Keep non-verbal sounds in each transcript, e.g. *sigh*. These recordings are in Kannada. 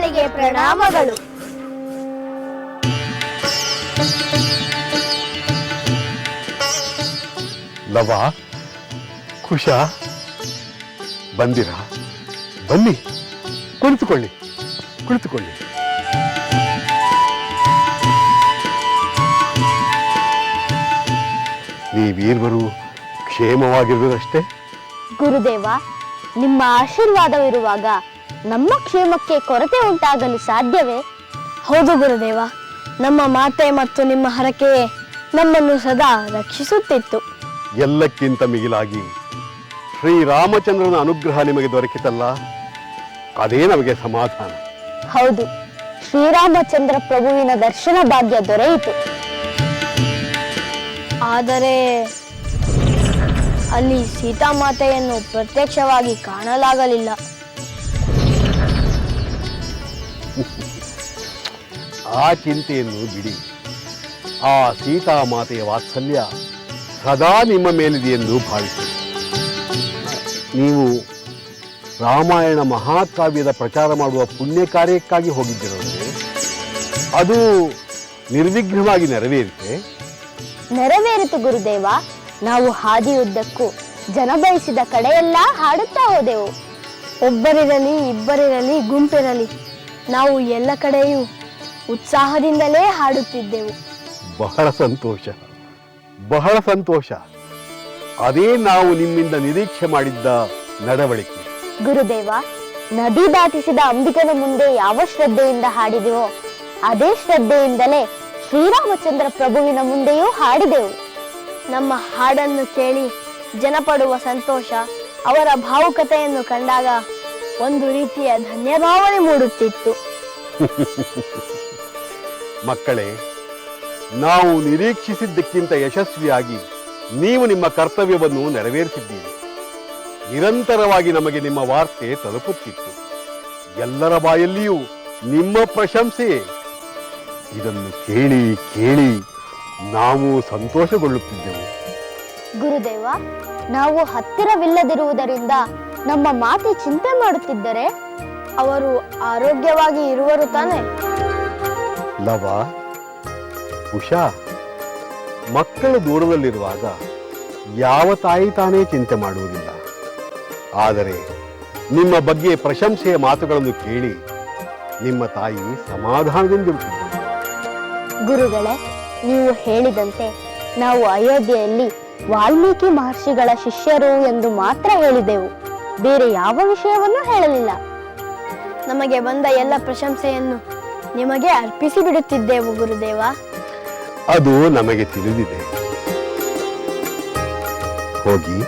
ಪಾದಗಳಿಗೆ ಪ್ರಣಾಮಗಳು. ಲವ ಖುಷ ಬಂದಿರಾ? ಬನ್ನಿ ಕುಳಿತುಕೊಳ್ಳಿ ಕುಳಿತುಕೊಳ್ಳಿ. ನೀವೀರ್ವರು ಕ್ಷೇಮವಾಗಿರುವುದಷ್ಟೇ? ಗುರುದೇವ ನಿಮ್ಮ ಆಶೀರ್ವಾದವಿರುವಾಗ ನಮ್ಮ ಕ್ಷೇಮಕ್ಕೆ ಕೊರತೆ ಉಂಟಾಗಲು ಸಾಧ್ಯವೇ? ಹೌದು ಗುರುದೇವ. ನಮ್ಮ ಮಾತೆ ಮತ್ತು ನಿಮ್ಮ ಹರಕೆ ನಮ್ಮನ್ನು ಸದಾ ರಕ್ಷಿಸುತ್ತಿತ್ತು. ಎಲ್ಲಕ್ಕಿಂತ ಮಿಗಿಲಾಗಿ ಶ್ರೀರಾಮಚಂದ್ರನ ಅನುಗ್ರಹ ನಿಮಗೆ ದೊರಕಿತಲ್ಲ? ಅದೇ ನಮಗೆ ಸಮಾಧಾನ. ಹೌದು. ಶ್ರೀರಾಮಚಂದ್ರ ಪ್ರಭುವಿನ ದರ್ಶನ ಭಾಗ್ಯ ದೊರೆಯಿತು. ಆದರೆ ಅಲ್ಲಿ ಸೀತಾಮಾತೆಯನ್ನು ಪ್ರತ್ಯಕ್ಷವಾಗಿ ಕಾಣಲಾಗಲಿಲ್ಲ. ಆ ಚಿಂತೆಯನ್ನು ಬಿಡಿ. ಆ ಸೀತಾಮಾತೆಯ ವಾತ್ಸಲ್ಯ ಸದಾ ನಿಮ್ಮ ಮೇಲಿದೆ ಎಂದು ಭಾವಿಸಿ. ನೀವು ರಾಮಾಯಣ ಮಹಾಕಾವ್ಯದ ಪ್ರಚಾರ ಮಾಡುವ ಪುಣ್ಯ ಕಾರ್ಯಕ್ಕಾಗಿ ಹೋಗಿದ್ದಿರೋದ್ರೆ ಅದು ನಿರ್ವಿಘ್ನವಾಗಿ ನೆರವೇರಿತೆ? ನೆರವೇರಿತು ಗುರುದೇವ. ನಾವು ಹಾದಿಯುದ್ದಕ್ಕೂ ಜನ ಬಯಸಿದ ಕಡೆಯೆಲ್ಲ ಹಾಡುತ್ತಾ ಹೋದೆವು. ಒಬ್ಬರಿರಲಿ, ಇಬ್ಬರಿರಲಿ, ಗುಂಪಿರಲಿ ನಾವು ಎಲ್ಲ ಕಡೆಯೂ ಉತ್ಸಾಹದಿಂದಲೇ ಹಾಡುತ್ತಿದ್ದೆವು. ಬಹಳ ಸಂತೋಷ ಬಹಳ ಸಂತೋಷ. ಅದೇ ನಾವು ನಿಮ್ಮಿಂದ ನಿರೀಕ್ಷೆ ಮಾಡಿದ್ದ ನಡವಳಿಕೆ. ಗುರುದೇವ ನದಿ ದಾಟಿಸಿದ ಅಂಬಿಕನ ಮುಂದೆ ಯಾವ ಶ್ರದ್ಧೆಯಿಂದ ಹಾಡಿದೆವೋ ಅದೇ ಶ್ರದ್ಧೆಯಿಂದಲೇ ಶ್ರೀರಾಮಚಂದ್ರ ಪ್ರಭುವಿನ ಮುಂದೆಯೂ ಹಾಡಿದೆವು. ನಮ್ಮ ಹಾಡನ್ನು ಕೇಳಿ ಜನಪಡುವ ಸಂತೋಷ ಅವರ ಭಾವುಕತೆಯನ್ನು ಕಂಡಾಗ ಒಂದು ರೀತಿಯ ಧನ್ಯಭಾವನೆ ಮೂಡುತ್ತಿತ್ತು. *laughs* ಮಕ್ಕಳೇ ನಾವು ನಿರೀಕ್ಷಿಸಿದ್ದಕ್ಕಿಂತ ಯಶಸ್ವಿಯಾಗಿ ನೀವು ನಿಮ್ಮ ಕರ್ತವ್ಯವನ್ನು ನೆರವೇರಿಸಿದ್ದೀರಿ. ನಿರಂತರವಾಗಿ ನಮಗೆ ನಿಮ್ಮ ವಾರ್ತೆ ತಲುಪುತ್ತಿತ್ತು. ಎಲ್ಲರ ಬಾಯಲ್ಲಿಯೂ ನಿಮ್ಮ ಪ್ರಶಂಸೆಯೇ. ಇದನ್ನು ಕೇಳಿ ಕೇಳಿ ನಾವು ಸಂತೋಷಗೊಳ್ಳುತ್ತಿದ್ದೆವು. ಗುರುದೇವ ನಾವು ಹತ್ತಿರವಿಲ್ಲದಿರುವುದರಿಂದ ನಮ್ಮ ಮಾತೆ ಚಿಂತೆ ಮಾಡುತ್ತಿದ್ದರೆ ಅವರು ಆರೋಗ್ಯವಾಗಿ ಇರುವರು ತಾನೆ. ಲವ ಉಷಾ ಮಕ್ಕಳು ದೂರದಲ್ಲಿರುವಾಗ ಯಾವ ತಾಯಿ ತಾನೇ ಚಿಂತೆ ಮಾಡುವುದಿಲ್ಲ. ಆದರೆ ನಿಮ್ಮ ಬಗ್ಗೆ ಪ್ರಶಂಸೆಯ ಮಾತುಗಳನ್ನು ಕೇಳಿ ನಿಮ್ಮ ತಾಯಿ ಸಮಾಧಾನದಿಂದಿರುತ್ತಿದ್ದರು. ಗುರುಗಳೇ ನೀವು ಹೇಳಿದಂತೆ ನಾವು ಅಯೋಧ್ಯೆಯಲ್ಲಿ ವಾಲ್ಮೀಕಿ ಮಹರ್ಷಿಗಳ ಶಿಷ್ಯರು ಎಂದು ಮಾತ್ರ ಹೇಳಿದೆವು. ಬೇರೆ ಯಾವ ವಿಷಯವನ್ನು ಹೇಳಲಿಲ್ಲ. ನಮಗೆ ಬಂದ ಎಲ್ಲ ಪ್ರಶಂಸೆಯನ್ನು ನಿಮಗೆ ಅರ್ಪಿಸಿ ಬಿಡುತ್ತಿದ್ದೆವು ಗುರುದೇವ. ಅದು ನಮಗೆ ತಿಳಿದಿದೆ. ಹೋಗಿ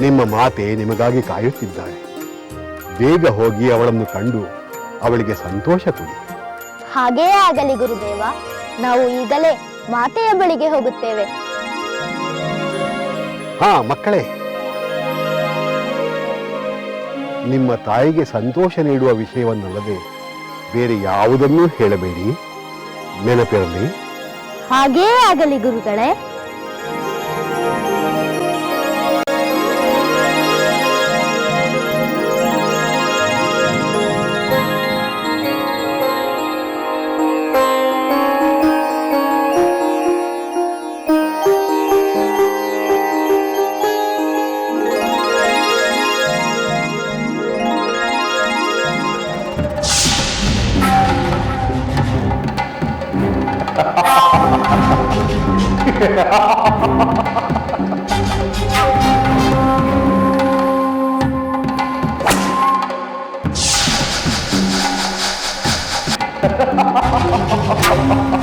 ನಿಮ್ಮ ಮಾತೆ ನಿಮಗಾಗಿ ಕಾಯುತ್ತಿದ್ದಾಳೆ ಬೇಗ ಹೋಗಿ ಅವಳನ್ನು ಕಂಡು ಅವಳಿಗೆ ಸಂತೋಷ ಕೊಡಿ. ಹಾಗೆಯೇ ಆಗಲಿ ಗುರುದೇವ. ನಾವು ಈಗಲೇ ಮಾತೆಯ ಬಳಿಗೆ ಹೋಗುತ್ತೇವೆ. ಹಾ ಮಕ್ಕಳೇ ನಿಮ್ಮ ತಾಯಿಗೆ ಸಂತೋಷ ನೀಡುವ ವಿಷಯವನ್ನಲ್ಲದೆ ಬೇರೆ ಯಾವುದನ್ನೂ ಹೇಳಬೇಡಿ. ನೆನಪಿರಲಿ. ಹಾಗೇ ಆಗಲಿ ಗುರುಗಳೇ. Ha ha ha ha ha!